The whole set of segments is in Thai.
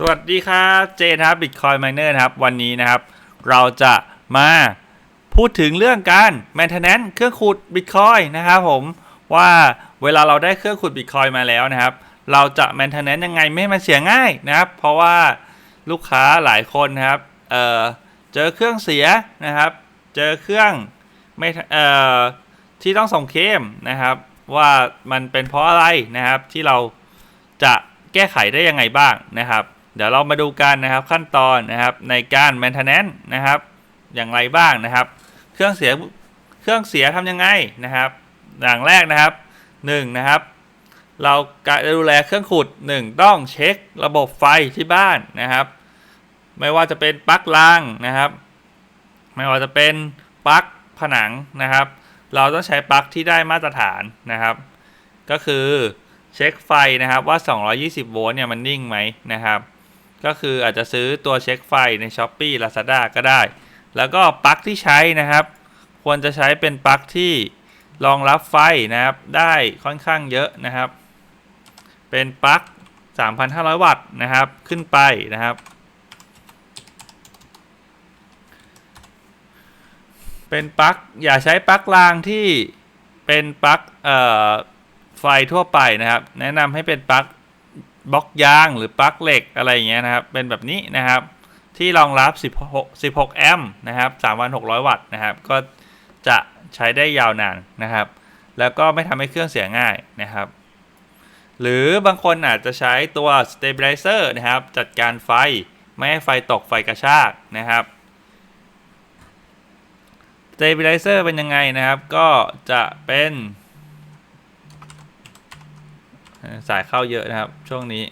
สวัสดีครับเจนครับ Bitcoin Miner นะครับ วันนี้นะครับ เราจะมาพูดถึงเรื่องการ maintenance เครื่องขุด Bitcoin นะครับผมว่าเวลาเราได้เครื่องขุด Bitcoin มาแล้วนะครับ เราจะ maintenance ยังไงไม่ให้มันเสียง่ายนะครับ เพราะว่าลูกค้าหลายคนนะครับเเจอเครื่องเสียนะครับ เจอเครื่องไม่ที่ต้องส่งเคมนะครับ ว่ามันเป็นเพราะอะไรนะครับที่เราจะแก้ไขได้ยังไงบ้างนะครับ เดี๋ยวเรามาดูกันนะครับขั้นตอนนะครับในการ maintenance นะครับ อย่างไรบ้างนะครับ เครื่องเสียเครื่องเสียทำยังไงนะครับอย่างแรกนะครับหนึ่งนะครับ เราการดูแลเครื่องขุดหนึ่งต้องเช็คระบบไฟที่บ้านนะครับ ไม่ว่าจะเป็นปลั๊กล่างนะครับ ไม่ว่าจะเป็นปลั๊กผนังนะครับ เราต้องใช้ปลั๊กที่ได้มาตรฐานนะครับ ก็คือเช็คไฟนะครับว่า 220 โวลต์เนี่ยมันนิ่งไหมนะครับ ก็คืออาจจะซื้อตัวเช็คไฟใน s h อ p e e Lazada ก็ได้ แล้วก็ปลั๊กที่ใช้นะครับ ควรจะใช้เป็นปลั๊กที่รองรับไฟนะครับ ได้ค่อนข้างเยอะนะครับ เป็นปลั๊ก 3,500 วัตต์นะครับ ขึ้นไปนะครับ เป็นปลั๊กอย่าใช้ปลั๊กรางที่เป็นปลั๊กไฟทั่วไปนะครับ แนะนำให้เป็นปลั๊ก บล็อกยางหรือปลั๊กเหล็กอะไรอย่างเงี้ยนะครับ เป็นแบบนี้นะครับ ที่รองรับ 16 16 แอมป์นะครับ3,600 วัตต์นะครับ ก็จะใช้ได้ยาวนานนะครับ แล้วก็ไม่ทำให้เครื่องเสียง่ายนะครับ หรือบางคนอาจจะใช้ตัว stabilizer นะครับ จัดการไฟ ไม่ให้ไฟตกไฟกระชากนะครับ stabilizer เป็นยังไงนะครับ ก็จะเป็น สายเข้าเยอะนะครับ ช่วงนี้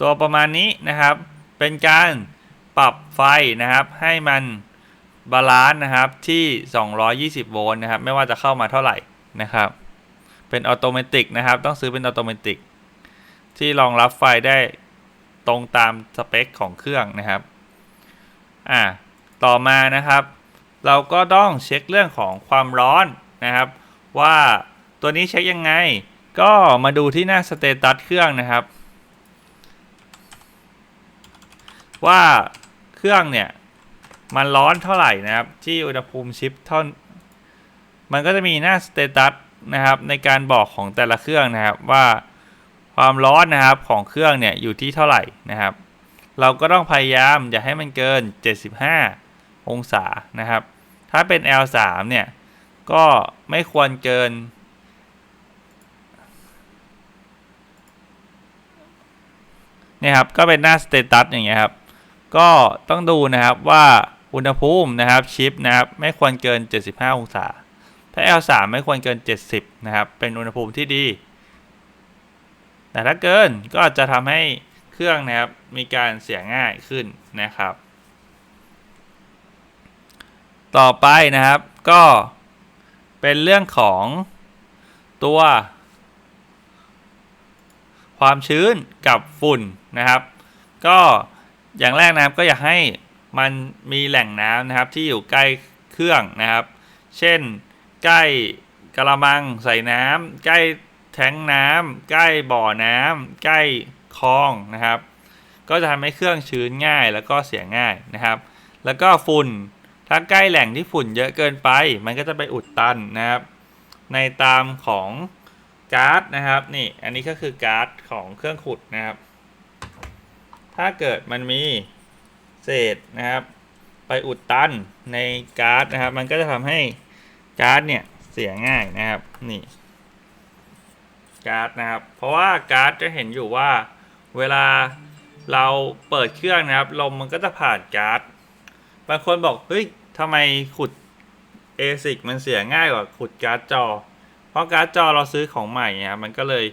ตัวประมาณนี้นะครับ เป็นการปรับไฟนะครับ ให้มันบาลานซ์นะครับที่ 220 โวลต์นะครับ ไม่ว่าจะเข้ามาเท่าไหร่นะครับ เป็นออโตเมติกนะครับ ต้องซื้อเป็นออโตเมติกที่รองรับไฟได้ตรงตามสเปคของเครื่องนะครับ อ่า ต่อมานะครับ เราก็ต้องเช็คเรื่องของความร้อนนะครับ ว่าตัวนี้เช็คยังไง ก็มาดูที่หน้าสเตตัสเครื่องนะครับ ว่าเครื่องเนี่ย มันร้อนเท่าไหร่นะครับ ที่อุณหภูมิชิปเท่ามันก็จะมีหน้าสเตตัสนะครับ ในการบอกของแต่ละเครื่องนะครับว่าความร้อนนะครับของเครื่องเนี่ยอยู่ที่เท่าไหร่นะครับ เราก็ต้องพยายามอย่าให้มันเกิน 75 องศานะครับ ถ้าเป็น L3 เนี่ย ก็ไม่ควรเกิน เนี่ยครับ ก็เป็นหน้าสเตตัสอย่างเงี้ยครับ ก็ต้องดูนะครับว่าอุณหภูมินะครับชิปนะครับ ไม่ควรเกิน 75 องศา ถ้า L3 ไม่ควรเกิน 70 นะครับ เป็นอุณหภูมิที่ดี แต่ถ้าเกินก็อาจจะทำให้เครื่องนะครับมีการเสียง่ายขึ้นนะครับ ต่อไปนะครับ ก็เป็นเรื่องของตัว ความชื้นกับฝุ่นนะครับ ก็อย่างแรกนะครับก็อยากให้มันมีแหล่งน้ำนะครับที่อยู่ใกล้เครื่องนะครับ เช่นใกล้กระมังใส่น้ำใกล้แทงน้ำใกล้บ่อน้ำใกล้คลองนะครับ ก็จะทำให้เครื่องชื้นง่ายแล้วก็เสียง่ายนะครับ แล้วก็ฝุ่น ถ้าใกล้แหล่งที่ฝุ่นเยอะเกินไป มันก็จะไปอุดตันนะครับ ในตามของการ์ดนะครับนี่อันนี้ก็คือการ์ดของเครื่องขุดนะครับ ถ้าเกิดมันมีเศษนะครับ ไปอุดตันในการ์ดนะครับ มันก็จะทำให้การ์ดเนี่ยเสียง่ายนะครับนี่การ์ดนะครับ เพราะว่าการ์ดจะเห็นอยู่ว่าเวลาเราเปิดเครื่องนะครับลมมันก็จะผ่านการ์ด บางคนบอกเฮ้ยทำไมขุด ASIC มันเสียง่ายกว่าขุดการ์ดจอ เพราะการ์ดจอเราซื้อของใหม่เนี่ยมันก็เลย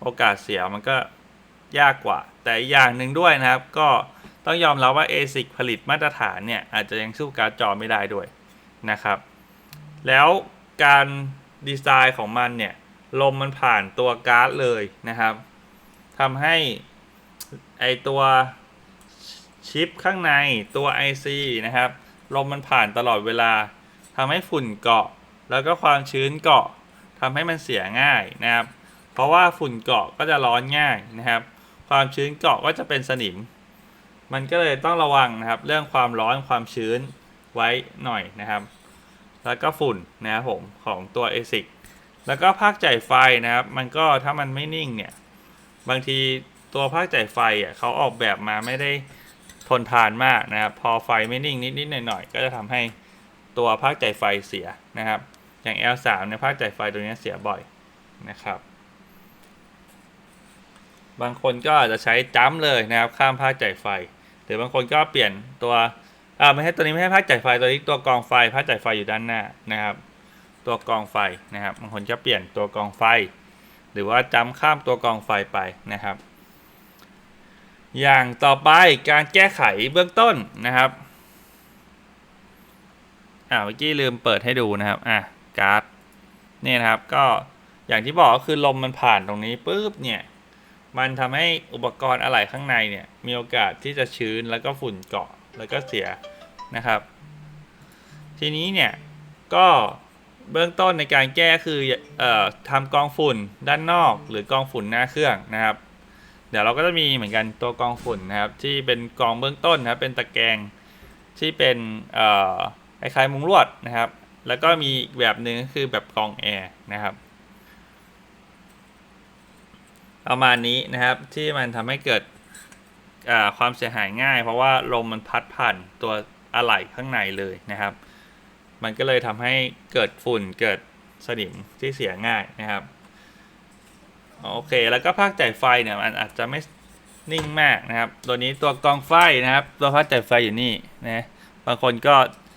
โอกาสเสียมันก็ยากกว่า แต่อีกอย่างหนึ่งด้วยนะครับ ก็ต้องยอมรับว่า ASIC ผลิตมาตรฐานเนี่ย อาจจะยังสู้การ์ดจอไม่ได้ด้วยนะครับ แล้วการดีไซน์ของมันเนี่ย ลมมันผ่านตัวการ์ดเลยนะครับทำให้ไอตัว ชิปข้างในตัว IC นะครับลมมันผ่านตลอดเวลาทำให้ฝุ่นเกาะ แล้วก็ความชื้นเกาะทำให้มันเสียง่ายนะครับ เพราะว่าฝุ่นเกาะก็จะร้อนง่ายนะครับ ความชื้นเกาะก็จะเป็นสนิม มันก็เลยต้องระวังนะครับ เรื่องความร้อนความชื้นไว้หน่อยนะครับ แล้วก็ฝุ่นนะครับผมของตัว ASIC แล้วก็ภาคจ่ายไฟนะครับ มันก็ถ้ามันไม่นิ่งเนี่ย บางทีตัวภาคจ่ายไฟอะเขาออกแบบมาไม่ได้ ทนทานมากนะครับ พอไฟไม่นิ่งนิดๆหน่อยๆก็จะทำให้ตัวภาคจ่ายไฟเสียนะครับ อย่าง L3 เนี่ยภาคจ่ายไฟตัวนี้เสียบ่อยนะครับ บางคนก็อาจจะใช้จัมเลยนะครับข้ามภาคจ่ายไฟ หรือบางคนก็เปลี่ยนตัวอ่าไม่ใช่ตัวนี้ไม่ใช่ภาคจ่ายไฟตัวนี้ตัวกองไฟภาคจ่ายไฟอยู่ด้านหน้านะครับ ตัวกองไฟนะครับ บางคนก็เปลี่ยนตัวกองไฟ หรือว่าจัมข้ามตัวกองไฟไปนะครับ อย่างต่อไปการแก้ไขเบื้องต้นนะครับอ่าเมื่อกี้ลืมเปิดให้ดูนะครับอะการ์ดนี่นะครับก็อย่างที่บอกก็คือลมมันผ่านตรงนี้ปุ๊บเนี่ยมันทำให้อุปกรณ์อะไหล่ข้างในเนี่ยมีโอกาสที่จะชื้นแล้วก็ฝุ่นเกาะแล้วก็เสียนะครับ ทีนี้เนี่ยก็เบื้องต้นในการแก้คือเอ่อทำกองฝุ่นด้านนอกหรือกองฝุ่นหน้าเครื่องนะครับ เดี๋ยวเราก็จะมีเหมือนกันตัวกองฝุ่นนะครับ ที่เป็นกองเบื้องต้นนะครับ เป็นตะแกรงที่เป็นเอ่อคล้ายๆมุ้งลวดนะครับ แล้วก็มีอีกแบบหนึ่งก็คือแบบกองแอร์นะครับประมาณนี้นะครับที่มันทำให้เกิดความเสียหายง่าย เพราะว่าลมมันพัดผ่านตัวอะไหล่ข้างในเลยนะครับ มันก็เลยทำให้เกิดฝุ่นเกิดสนิมที่เสียง่ายนะครับ โอเค แล้วก็ภาคจ่ายไฟเนี่ยมันอาจจะไม่นิ่งมากนะครับ ตัวนี้ตัวกองไฟนะครับ ตัวภาคจ่ายไฟอยู่นี่นะบางคนก็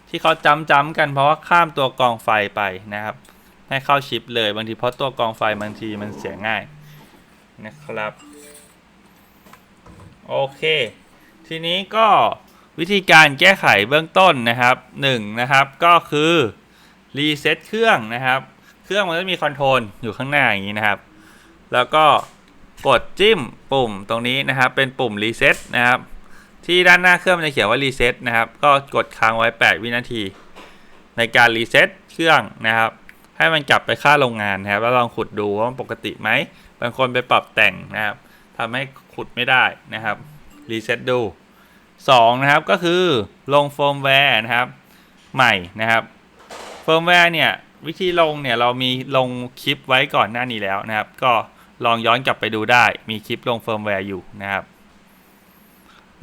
ที่เขาจำจำกันเพราะว่าข้ามตัวกองไฟไปนะครับ ให้เข้าชิปเลยบางทีเพราะตัวกองไฟบางทีมันเสียง่ายนะครับโอเค ทีนี้ก็วิธีการแก้ไขเบื้องต้นนะครับ1นะครับก็คือรีเซ็ตเครื่องนะครับ เครื่องมันจะมีคอนโทรลอยู่ข้างหน้าอย่างนี้นะครับ แล้วก็กดจิ้มปุ่มตรงนี้นะครับ เป็นปุ่มรีเซ็ตนะครับ ที่ด้านหน้าเครื่องมันจะเขียนว่ารีเซ็ตนะครับ ก็กดค้างไว้ 8 วินาที ในการรีเซ็ตเครื่องนะครับ ให้มันกลับไปค่าโรงงานนะครับ แล้วลองขุดดูว่ามันปกติไหม บางคนไปปรับแต่งนะครับทำให้ขุดไม่ได้นะครับ รีเซ็ตดู 2 นะครับ ก็คือลงเฟิร์มแวร์นะครับ ใหม่นะครับเฟิร์มแวร์เนี่ยวิธีลงเนี่ยเรามีลงคลิปไว้ก่อนหน้านี้แล้วนะครับ ก็ ลองย้อนกลับไปดูได้ มีคลิปลงเฟิร์มแวร์อยู่นะครับ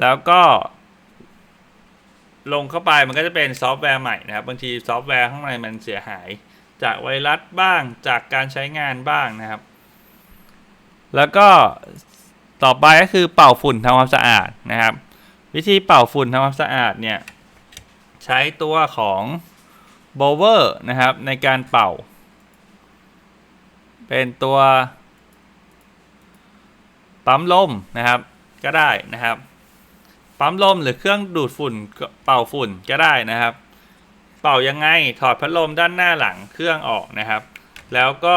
แล้วก็ลงเข้าไปมันก็จะเป็นซอฟต์แวร์ใหม่นะครับ บางทีซอฟต์แวร์ข้างในมันเสียหาย จากไวรัสบ้างจากการใช้งานบ้างนะครับ แล้วก็ต่อไปก็คือเป่าฝุ่นทำความสะอาดนะครับ วิธีเป่าฝุ่นทำความสะอาดเนี่ย ใช้ตัวของโบเวอร์นะครับในการเป่า เป็นตัว ปั๊มลมนะครับ ก็ได้นะครับ ปั๊มลมหรือเครื่องดูดฝุ่นเป่าฝุ่นก็ได้นะครับ เป่ายังไงถอดพัดลมด้านหน้าหลังเครื่องออกนะครับ แล้วก็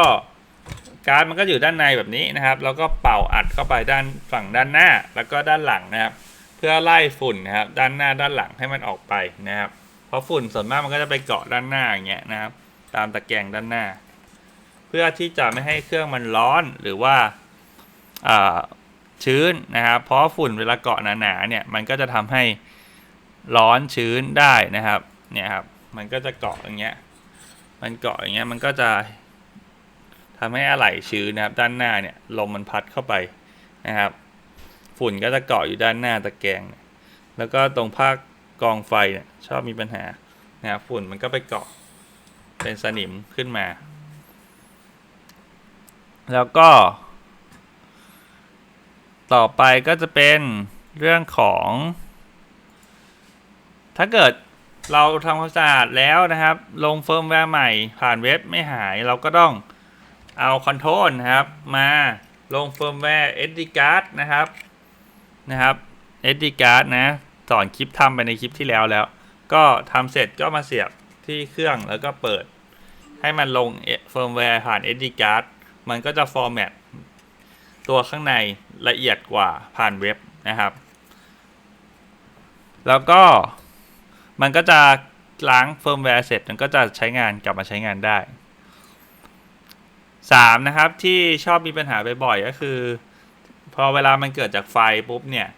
การ์ดมันก็อยู่ด้านในแบบนี้นะครับ แล้วก็เป่าอัดเข้าไปด้านฝั่งด้านหน้า แล้วก็ด้านหลังนะครับ เพื่อไล่ฝุ่นนะครับ ด้านหน้าด้านหลังให้มันออกไปนะครับ เพราะฝุ่นส่วนมากมันก็จะไปเกาะด้านหน้าอย่างเงี้ยนะครับ ตามตะแกรงด้านหน้า เพื่อที่จะไม่ให้เครื่องมันร้อนหรือว่าอ่า ชื้นนะครับ เพราะฝุ่นเวลาเกาะหนาๆเนี่ยมันก็จะทำให้ร้อนชื้นได้นะครับเนี่ยครับมันก็จะเกาะอย่างเงี้ยมันเกาะอย่างเงี้ยมันก็จะทำให้อะไหล่ชื้นนะครับด้านหน้าเนี่ยลมมันพัดเข้าไปนะครับ ฝุ่นก็จะเกาะอยู่ด้านหน้าตะแกรงแล้วก็ตรงภาคกองไฟเนี่ยชอบมีปัญหานะครับฝุ่นมันก็ไปเกาะเป็นสนิมขึ้นมา แล้วก็ ต่อไปก็จะเป็นเรื่องของ ถ้าเกิดเราทำความสะอาดแล้วนะครับ ลงเฟิร์มแวร์ใหม่ ผ่านเว็บไม่หายเราก็ต้องเอาคอนโทรลนะครับ มาลงเฟิร์มแวร์ SD card นะครับนะครับ SD card นะสอนคลิปทำไปในคลิปที่แล้วแล้ว ก็ทำเสร็จก็มาเสียบที่เครื่องแล้วก็เปิด ให้มันลงเฟิร์มแวร์ผ่าน SD card มันก็จะฟอร์แมต ตัวข้างในละเอียดกว่าผ่านเว็บนะครับ แล้วก็มันก็จะล้างเฟิร์มแวร์เสร็จมันก็จะใช้งานกลับมาใช้งานได้สามนะครับ ที่ชอบมีปัญหาบ่อยๆก็คือ พอเวลามันเกิดจากไฟปุ๊บเนี่ย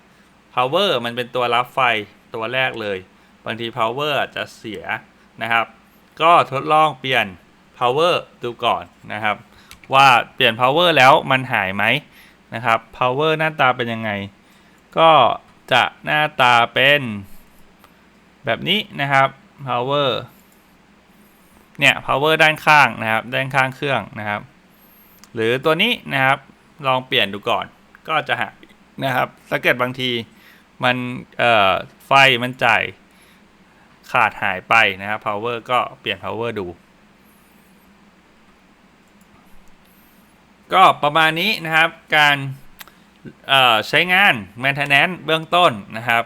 power มันเป็นตัวรับไฟตัวแรกเลย บางที power อาจจะเสียนะครับ ก็ทดลองเปลี่ยน power ดูก่อนนะครับ ว่าเปลี่ยน power แล้วมันหายไหม นะครับ power หน้าตาเป็นยังไง ก็จะหน้าตาเป็นแบบนี้นะครับ power เนี่ย power ด้านข้างนะครับ ด้านข้างเครื่องนะครับ หรือตัวนี้นะครับ ลองเปลี่ยนดูก่อน ก็จะหานะครับถ้าเกิดบางทีมันไฟมันจ่ายขาดหายไปนะครับ power ก็เปลี่ยน power ดู ก็ประมาณนี้นะครับการใช้งาน maintenance เบื้องต้นนะครับ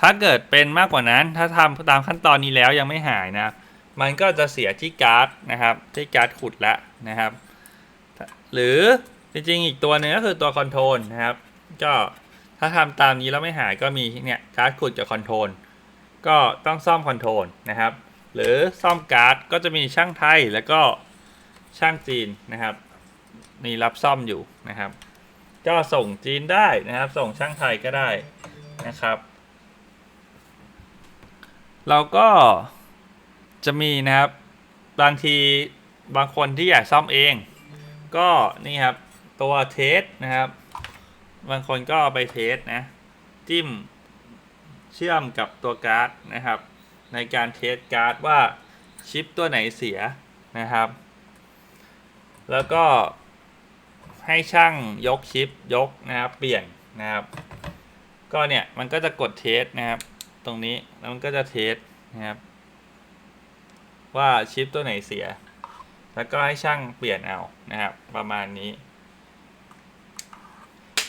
ถ้าเกิดเป็นมากกว่านั้นถ้าทำตามขั้นตอนนี้แล้วยังไม่หายนะ มันก็จะเสียที่การ์ดนะครับที่การ์ดขุดแล้วนะครับ หรือจริงๆอีกตัวหนึ่งก็คือตัวคอนโทรลนะครับ ก็ถ้าทำตามนี้แล้วไม่หายก็มีเนี่ยการ์ดขุดกับคอนโทรลก็ต้องซ่อมคอนโทรลนะครับ หรือซ่อมการ์ดก็จะมีช่างไทยแล้วก็ช่างจีนนะครับ มีรับซ่อมอยู่นะครับ ก็ส่งจีนได้นะครับ ส่งช่างไทยก็ได้นะครับ เราก็จะมีนะครับ บางทีบางคนที่อยากซ่อมเอง ก็นี่ครับตัวเทสนะครับ บางคนก็ไปเทสนะจิ้มเชื่อมกับตัวการ์ดนะครับ ในการเทสการ์ดว่าชิปตัวไหนเสียนะครับ แล้วก็ ให้ช่างยกชิปยกนะครับ เปลี่ยนนะครับ ก็เนี่ยมันก็จะกดเทสนะครับ ตรงนี้แล้วมันก็จะเทสนะครับ ว่าชิปตัวไหนเสีย แล้วก็ให้ช่างเปลี่ยนเอานะครับ ประมาณนี้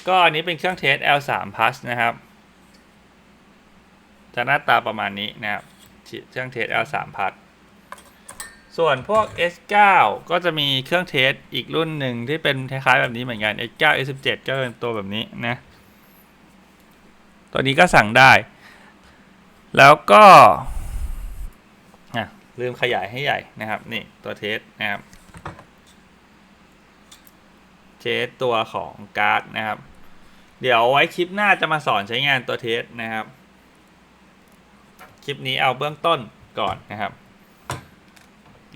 ก็อันนี้เป็นเครื่องเทส L3 Plus นะครับจะหน้าตาประมาณนี้นะครับเครื่องเทส L3 Plus ส่วนพวก S9 ก็จะมีเครื่องเทสอีกรุ่นหนึ่งที่เป็นคล้ายๆแบบนี้เหมือนกัน S9 S17 ก็เป็นตัวแบบนี้นะ ตัวนี้ก็สั่งได้ แล้วก็อะลืมขยายให้ใหญ่นะครับ นี่ตัวเทสนะครับเทสตัวของการ์ดนะครับ เดี๋ยวไว้คลิปหน้าจะมาสอนใช้งานตัวเทสนะครับ คลิปนี้เอาเบื้องต้นก่อนนะครับ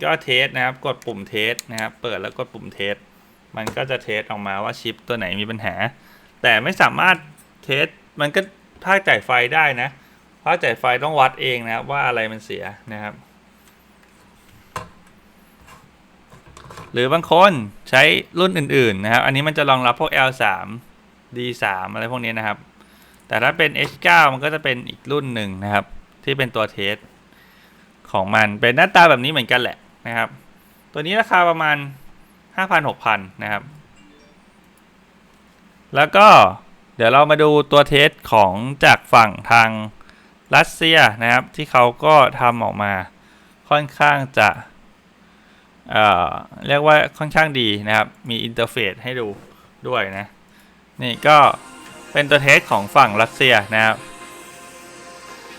ก็เทสนะครับ กดปุ่มเทสนะครับ เปิดแล้วกดปุ่มเทส มันก็จะเทสออกมาว่าชิปตัวไหนมีปัญหา แต่ไม่สามารถเทส มันก็ภาคจ่ายไฟได้นะภาคจ่ายไฟต้องวัดเองนะครับว่าอะไรมันเสียนะครับ หรือบางคนใช้รุ่นอื่น ๆ นะครับ อันนี้มันจะรองรับพวก L3 D3 อะไรพวกนี้นะครับ แต่ถ้าเป็น H9 มันก็จะเป็นอีกรุ่นหนึ่งนะครับ ที่เป็นตัวเทส ของมันเป็นหน้าตาแบบนี้เหมือนกันแหละนะครับ ตัวนี้ราคาประมาณ 5,000-6,000 นะครับ แล้วก็เดี๋ยวเรามาดูตัวเทสของจากฝั่งทางรัสเซียนะครับ ที่เขาก็ทำออกมาค่อนข้างจะเอ่อเรียกว่าค่อนข้างดีนะครับ มีอินเทอร์เฟซให้ดูด้วยนะ นี่ก็เป็นตัวเทสของฝั่งรัสเซียนะครับ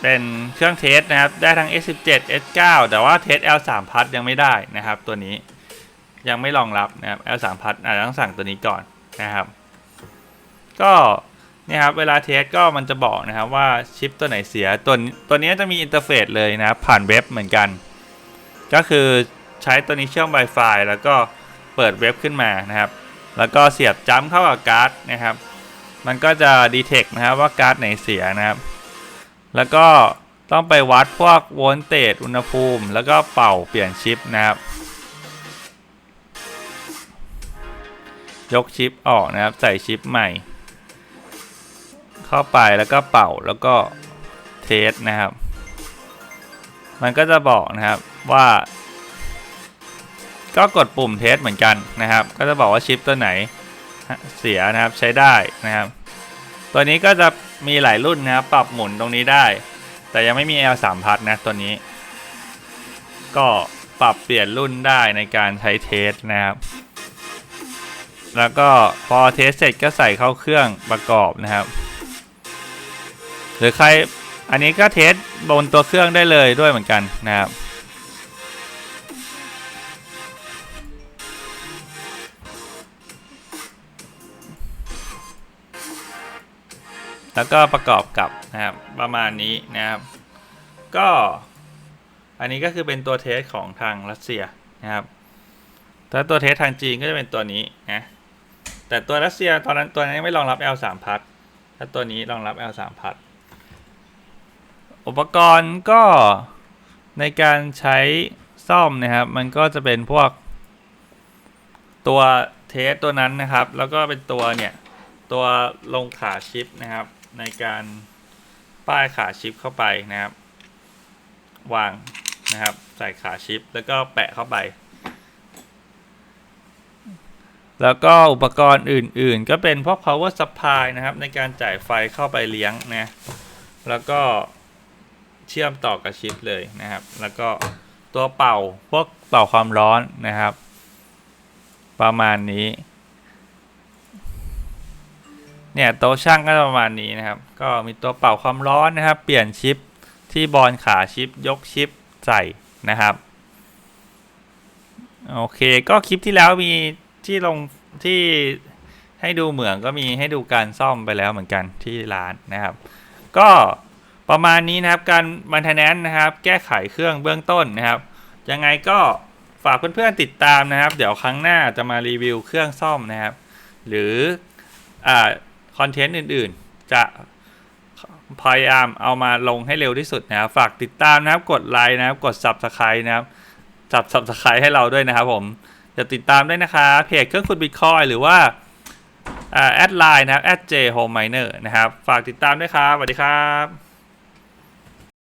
เป็นเครื่องเทสนะครับ ได้ทั้ง S17 S9 แต่ว่าเทส L3 พัดยังไม่ได้นะครับ ตัวนี้ยังไม่รองรับนะครับ L3 พัดอาจจะต้องสั่งตัวนี้ก่อนนะครับ ก็เนี่ยครับเวลาเทสก็มันจะบอกนะครับว่าชิปตัวไหนเสียตัวตัวนี้จะมีอินเทอร์เฟซเลยนะครับผ่านเว็บเหมือนกัน ก็คือใช้ตัวนี้เชื่อม Wi-Fi แล้วก็เปิดเว็บขึ้นมานะครับ แล้วก็เสียบจัมเข้ากับการ์ดนะครับ มันก็จะดีเทคนะครับว่าการ์ดไหนเสียนะครับ แล้วก็ต้องไปวัดพวกโวลเตจอุณหภูมิ แล้วก็เป่าเปลี่ยนชิปนะครับ ยกชิปออกนะครับ ใส่ชิปใหม่ เข้าไปแล้วก็เป่าแล้วก็เทสนะครับ มันก็จะบอกนะครับว่า ก็กดปุ่มเทสเหมือนกันนะครับ ก็จะบอกว่าชิปตัวไหนเสียนะครับใช้ได้นะครับ ตัวนี้ก็จะ มีหลายรุ่นนะครับปรับหมุนตรงนี้ได้ แต่ยังไม่มี L3 พัดนะตัวนี้ ก็ปรับเปลี่ยนรุ่นได้ในการใช้เทสนะครับ แล้วก็พอเทสเสร็จก็ใส่เข้าเครื่องประกอบนะครับ หรือใครอันนี้ก็เทสบนตัวเครื่องได้เลยด้วยเหมือนกันนะครับ แล้วก็ประกอบกับนะครับประมาณนี้นะครับ ก็อันนี้ก็คือเป็นตัวเทสของทางรัสเซียนะครับถ้าตัวเทสทางจีนก็จะเป็นตัวนี้นะแต่ตัวรัสเซียตอนนั้นตัวนั้นไม่รองรับ L3 พัดถ้าตัวนี้รองรับ L3 พัดอุปกรณ์ก็ในการใช้ซ่อมนะครับ มันก็จะเป็นพวกตัวเทสตัวนั้นนะครับ แล้วก็เป็นตัวเนี่ย ตัวลงขาชิปนะครับ ในการป้ายขาชิปเข้าไปนะครับ วางนะครับ ใส่ขาชิปแล้วก็แปะเข้าไป แล้วก็อุปกรณ์อื่นๆ ก็เป็นพวก power supply นะครับ ในการจ่ายไฟเข้าไปเลี้ยงนะแล้วก็เชื่อมต่อกับชิปเลยนะครับ แล้วก็ตัวเป่าพวกเป่าความร้อนนะครับ ประมาณนี้ เนี่ยโต๊ะช่างก็ประมาณนี้นะครับ ก็มีตัวเป่าความร้อนนะครับ เปลี่ยนชิปที่บอลขาชิปยกชิปใส่นะครับโอเคก็คลิปที่แล้วมีที่ลงที่ให้ดูเหมืองก็มีให้ดูการซ่อมไปแล้วเหมือนกันที่ร้านนะครับ ก็ประมาณนี้นะครับการมันเทนแนนนะครับ แก้ไขเครื่องเบื้องต้นนะครับ ยังไงก็ฝากเพื่อนๆติดตามนะครับ เดี๋ยวครั้งหน้าจะมารีวิวเครื่องซ่อมนะครับ หรืออ่า คอนเทนต์อื่นๆ จะพยายามเอามาลงให้เร็วที่สุดนะครับ ฝากติดตามนะครับ กดไลค์นะครับ กด Subscribe นะครับจับ Subscribe ให้เราด้วยนะครับผมจะติดตามได้นะครับเพจเครื่องคุณบิตคอยหรือว่าแอดไลน์นะครับแอดเจโฮมไมเนอร์นะครับ ฝากติดตามด้วยครับสวัสดีครับ